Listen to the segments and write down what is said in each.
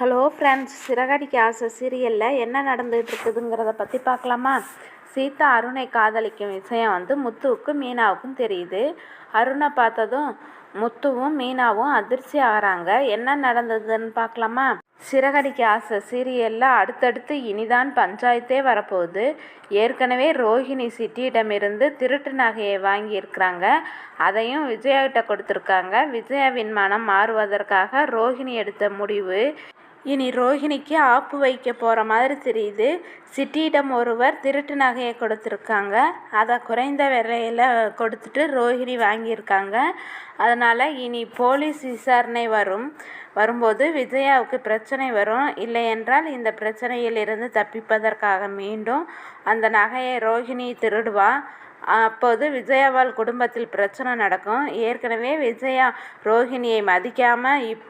Hello friends Siragadikka ஆசை சீரியலில் என்ன நடந்துகிட்டு இருக்குதுங்கிறத பற்றி பார்க்கலாமா? சீதா அருணை காதலிக்கும் விஷயம் வந்து முத்துவுக்கும் மீனாவுக்கும் தெரியுது. அருணை பார்த்ததும் முத்துவும் மீனாவும் அதிர்ச்சி ஆகிறாங்க. என்ன நடந்ததுன்னு பார்க்கலாமா? சிறகடிக்க ஆசை சீரியலில் அடுத்தடுத்து இனிதான் பஞ்சாயத்தே வரப்போகுது. ஏற்கனவே ரோஹிணி சிட்டியிடமிருந்து திருட்டு நகையை வாங்கியிருக்கிறாங்க. அதையும் விஜயாவிட்ட கொடுத்துருக்காங்க. விஜயாவின் மனம் மாறுவதற்காக ரோஹிணி எடுத்த முடிவு இனி ரோஹிணிக்கு ஆப்பு வைக்க போகிற மாதிரி தெரியுது. சிட்டியிடம் ஒருவர் திருட்டு நகையை கொடுத்துருக்காங்க. அதை குறைந்த விலையில் கொடுத்துட்டு ரோஹிணி வாங்கியிருக்காங்க. அதனால் இனி போலீஸ் விசாரணை வரும். வரும்போது விஜயாவுக்கு பிரச்சனை வரும். இல்லை என்றால் இந்த பிரச்சனையிலிருந்து தப்பிப்பதற்காக மீண்டும் அந்த நகையை ரோஹிணி திருடுவா. அப்போது விஜயாவால் குடும்பத்தில் பிரச்சனை நடக்கும். ஏற்கனவே விஜயா ரோஹிணியை மதிக்காமல் இப்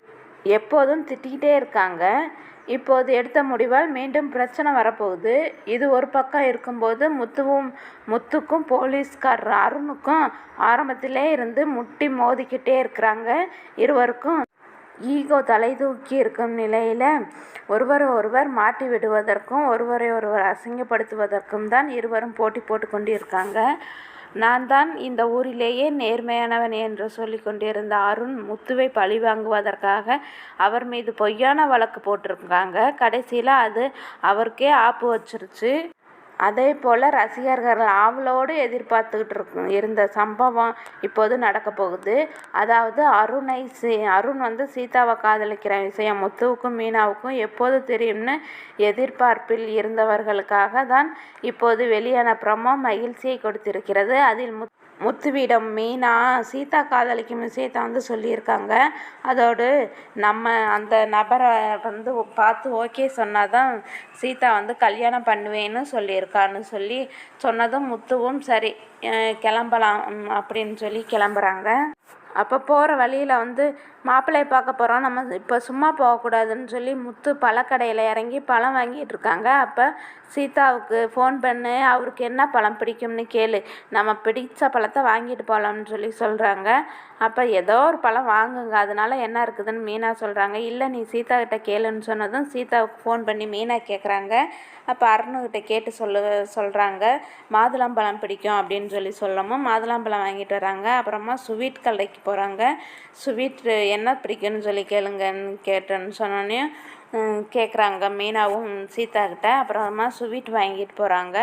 எப்போதும் திட்டிக்கிட்டே இருக்காங்க. இப்போது எடுத்த முடிவால் மீண்டும் பிரச்சனை வரப்போகுது. இது ஒரு பக்கம் இருக்கும்போது முத்துவும் முத்துக்கும் போலீஸ்காரர் அருணுக்கும் ஆரம்பத்திலே இருந்து முட்டி மோதிக்கிட்டே இருக்கிறாங்க இருவருக்கும். ஈகோ தலை தூக்கி இருக்கும் நிலையில் ஒருவர் ஒருவர் மாட்டி விடுவதற்கும் ஒருவரை ஒருவர் அசிங்கப்படுத்துவதற்கும் தான் இருவரும் போட்டி போட்டு கொண்டு இருக்காங்க நான் தான் இந்த ஊரிலேயே நேர்மையானவன் என்று சொல்லி கொண்டிருந்த அருண் முத்துவை பழி வாங்குவதற்காக அவர் மீது பொய்யான வழக்கு போட்டிருக்காங்க. கடைசியில் அது அவருக்கே ஆப்பு வச்சிருச்சு. அதே போல் ரசிகர்கள் ஆவலோடு எதிர்பார்த்துக்கிட்டு இருக்கும் இருந்த சம்பவம் இப்போது நடக்க போகுது. அதாவது அருணை சீ அருண் வந்து சீதாவை காதலிக்கிற விஷயம் முத்துவுக்கும் மீனாவுக்கும் எப்போது தெரியும்னு எதிர்பார்ப்பில் இருந்தவர்களுக்காக தான் இப்போது வெளியான ப்ரமோ மகிழ்ச்சியை கொடுத்திருக்கிறது. அதில் முத் முத்துவிடம் மீனா சீதா காதலிக்கும் விஷயத்தை வந்து சொல்லியிருக்காங்க. அதோடு நம்ம அந்த நபரை வந்து பார்த்து ஓகே சொன்னால் தான் சீதா வந்து கல்யாணம் பண்ணுவேன்னு சொல்லியிருக்கான்னு சொல்லி சொன்னதும் முத்துவும் சரி கிளம்பலாம் அப்படின்னு சொல்லி கிளம்புறாங்க. அப்போ போகிற வழியில் வந்து மாப்பிள்ளையை பார்க்க போகிறோம் நம்ம இப்போ சும்மா போகக்கூடாதுன்னு சொல்லி முத்து பழக்கடையில் இறங்கி பழம் வாங்கிட்டு இருக்காங்க. அப்போ சீதாவுக்கு ஃபோன் பண்ணு அவருக்கு என்ன பழம் பிடிக்கும்னு கேளு. நம்ம பிடிச்ச பழத்தை வாங்கிட்டு போகலாம்னு சொல்லி சொல்கிறாங்க அப்போ ஏதோ ஒரு பழம் வாங்குங்க. அதனால என்ன இருக்குதுன்னு மீனா சொல்கிறாங்க இல்லை நீ சீதா கிட்ட கேளுன்னு சொன்னதும் சீதாவுக்கு ஃபோன் பண்ணி மீனா கேட்குறாங்க அப்போ அருணுக்கிட்ட கேட்டு சொல்லு சொல்கிறாங்க மாதுளம்பழம் பிடிக்கும் அப்படின்னு சொல்லி சொல்லவும் மாதுளம்பழம் வாங்கிட்டு வராங்க. அப்புறமா ஸ்வீட் கடைக்கு போகிறாங்க ஸ்வீட் என்ன பிடிக்கும்னு சொல்லி கேளுங்கன்னு கேட்டேன்னு சொன்னோன்னே கேட்குறாங்க மீனாவும் சீதா கிட்ட அப்புறமா ஸ்வீட் வாங்கிட்டு போகிறாங்க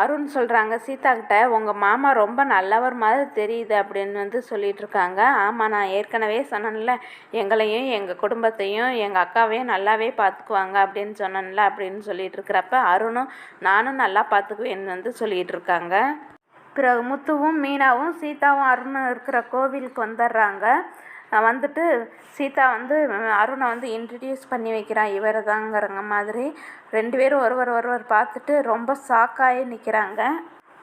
அருண் சொல்கிறாங்க சீதா கிட்ட உங்கள் மாமா ரொம்ப நல்லவர் மாதிரி தெரியுது அப்படின்னு வந்து சொல்லிட்டு இருக்காங்க. ஆமாம் நான் ஏற்கனவே சொன்னேன்ல எங்களையும் எங்கள் குடும்பத்தையும் எங்கள் அக்காவையும் நல்லாவே பார்த்துக்குவாங்க அப்படின்னு சொன்னேன்ல அப்படின்னு சொல்லிட்டு இருக்கிறப்ப அருணும் நானும் நல்லா பார்த்துக்குவேன்னு வந்து சொல்லிட்டு இருக்காங்க. பிறகு முத்துவும் மீனாவும் சீதாவும் அருணும் இருக்கிற கோவிலுக்கு வந்துடுறாங்க. வந்துட்டு சீதா வந்து அருணை வந்து இன்ட்ரடியூஸ் பண்ணி வைக்கிறான். இவர் தாங்கிறங்க மாதிரி. ரெண்டு பேரும் ஒருவர் ஒருவர் பார்த்துட்டு ரொம்ப ஷாக்காகி நிற்கிறாங்க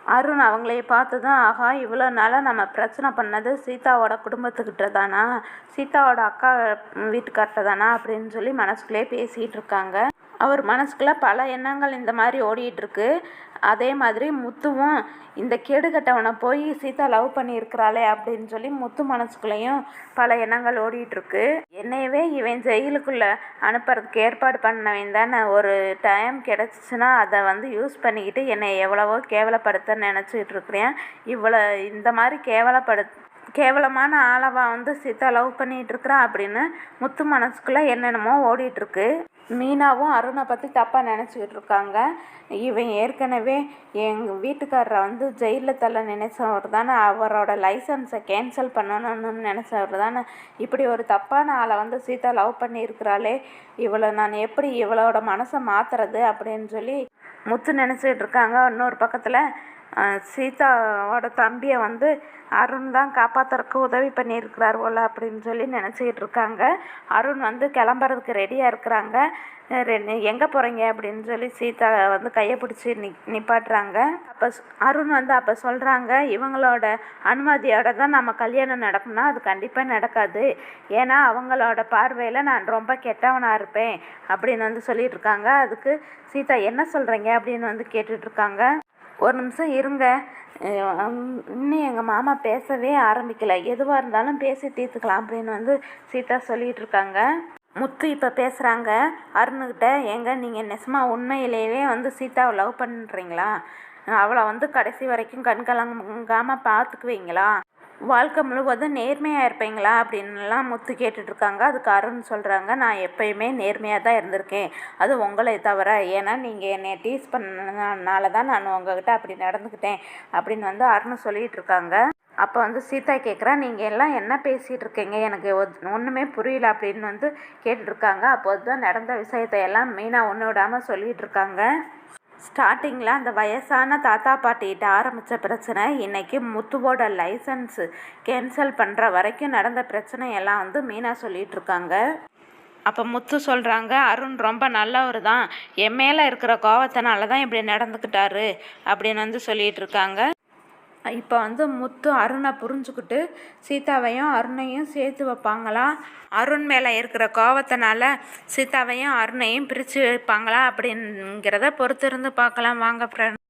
அருண் அவங்களைய பார்த்து தான் ஆகா இவ்வளோ நாளாக நம்ம பிரச்சனை பண்ணது சீதாவோட குடும்பத்துக்கிட்ட தானா? சீதாவோட அக்கா வீட்டுக்கார்ட்ட தானா? அப்படின்னு சொல்லி மனசுக்குள்ளே பேசிகிட்டு இருக்காங்க. அவர் மனசுக்குள்ளே பல எண்ணங்கள் இந்த மாதிரி ஓடிட்டுருக்கு. அதே மாதிரி முத்துவும் இந்த கேடுகட்டவனை போய் சீதா லவ் பண்ணியிருக்கிறாளே அப்படின்னு சொல்லி முத்து மனசுக்குள்ளேயும் பல எண்ணங்கள் ஓடிட்டுருக்கு. என்னையவே இவன் ஜெயிலுக்குள்ளே அனுப்புறதுக்கு ஏற்பாடு பண்ணவன் தானே. ஒரு டைம் கிடச்சிச்சின்னா அதை வந்து யூஸ் பண்ணிக்கிட்டு என்னை எவ்வளவோ கேவலப்படுத்த நினச்சிக்கிட்டு இருக்கிறேன் இவ்வளோ இந்த மாதிரி கேவலப்படு கேவலமான ஆளவா வந்து சீதா லவ் பண்ணிகிட்டு இருக்கிறா அப்படின்னு முத்து மனசுக்குள்ளே என்னென்னமோ ஓடிட்டுருக்கு. மீனாவும் அருணை பற்றி தப்பாக நினச்சிக்கிட்டு இருக்காங்க இவன் ஏற்கனவே எங்கள் வீட்டுக்காரரை வந்து ஜெயிலில் தள்ள நினைச்சவர் தானே அவரோட லைசன்ஸை கேன்சல் பண்ணணும்னு நினச்சவர் தானே. இப்படி ஒரு தப்பான ஆளை வந்து சீதா லவ் பண்ணியிருக்கிறாளே இவளை நான் எப்படி இவளோட மனசை மாற்றுறது அப்படின்னு சொல்லி முத்து நினச்சிக்கிட்டு இருக்காங்க இன்னொரு பக்கத்தில் சீதாவோட தம்பியை வந்து அருண் தான் காப்பாற்றுறதுக்கு உதவி பண்ணியிருக்கிறார் போல் அப்படின்னு சொல்லி நினச்சிக்கிட்டு இருக்காங்க. அருண் வந்து கிளம்புறதுக்கு ரெடியாக இருக்கிறாங்க. எங்கே போகிறீங்க அப்படின்னு சொல்லி சீதா வந்து கையை பிடிச்சி நி நிப்பாட்டுறாங்க. அப்போ அருண் வந்து அப்போ சொல்கிறாங்க இவங்களோட அனுமதியோட தான் நம்ம கல்யாணம் நடக்கும்னா அது கண்டிப்பாக நடக்காது. ஏன்னா அவங்களோட பார்வையில் நான் ரொம்ப கெட்டவனாக இருப்பேன். அப்படின்னு வந்து சொல்லிட்டு இருக்காங்க. அதுக்கு சீதா என்ன சொல்கிறீங்க அப்படின்னு வந்து கேட்டுட்ருக்காங்க ஒரு நிமிஷம் இருங்க. இன்னும் எங்கள் மாமா பேசவே ஆரம்பிக்கலை. எதுவாக இருந்தாலும் பேசி தீர்த்துக்கலாம் அப்படின்னு வந்து சீதா சொல்லிகிட்டு இருக்காங்க முத்து இப்போ பேசுகிறாங்க அருணுக்கிட்ட ஏங்க நீங்கள் நெசமாக உண்மையிலேயே வந்து சீதாவை லவ் பண்ணுறீங்களா அவளை வந்து கடைசி வரைக்கும் கண்கலங்காமல் பார்த்துக்குவீங்களா? வாழ்க்கை முழுவதும் நேர்மையாக இருப்பீங்களா அப்படின்லாம் முத்து கேட்டுட்ருக்காங்க. அதுக்கு அருண் சொல்கிறாங்க நான் எப்பயுமே நேர்மையாக தான் இருந்திருக்கேன். அது உங்களை தவிர ஏன்னா நீங்கள் என்னை டீஸ் பண்ணனால தான் நான் உங்ககிட்ட அப்படி நடந்துக்கிட்டேன் அப்படின்னு வந்து அருண் சொல்லிகிட்டு இருக்காங்க அப்போ வந்து சீதா கேட்குறா நீங்கள் எல்லாம் என்ன பேசிகிட்டு இருக்கீங்க எனக்கு ஒத்- ஒன்றுமே புரியல அப்படின்னு வந்து கேட்டுட்ருக்காங்க. அப்போது தான் நடந்த விஷயத்தை எல்லாம் மீனா ஒன்று விடாமல் சொல்லிகிட்டு இருக்காங்க ஸ்டார்டிங்கில் அந்த வயசான தாத்தா பாட்டிகிட்ட ஆரம்பித்த பிரச்சனை இன்னைக்கு முத்துவோட லைசன்ஸு கேன்சல் பண்ணுற வரைக்கும் நடந்த பிரச்சனையெல்லாம் வந்து மீனா சொல்லிகிட்ருக்காங்க அப்போ முத்து சொல்கிறாங்க அருண் ரொம்ப நல்லவர் தான். என் மேலே இருக்கிற கோவத்தினால தான் இப்படி நடந்துக்கிட்டாரு. அப்படின்னு வந்து சொல்லிகிட்ருக்காங்க இப்போ வந்து முத்து அருணை புரிஞ்சுக்கிட்டு சீதாவையும் அருணையும் சேர்த்து வைப்பாங்களா? அருண் மேலே இருக்கிற கோவத்தினால சீதாவையும் அருணையும் பிரித்து வைப்பாங்களா அப்படிங்கிறத பொறுத்திருந்து பார்க்கலாம். வாங்க ஃப்ரெண்ட்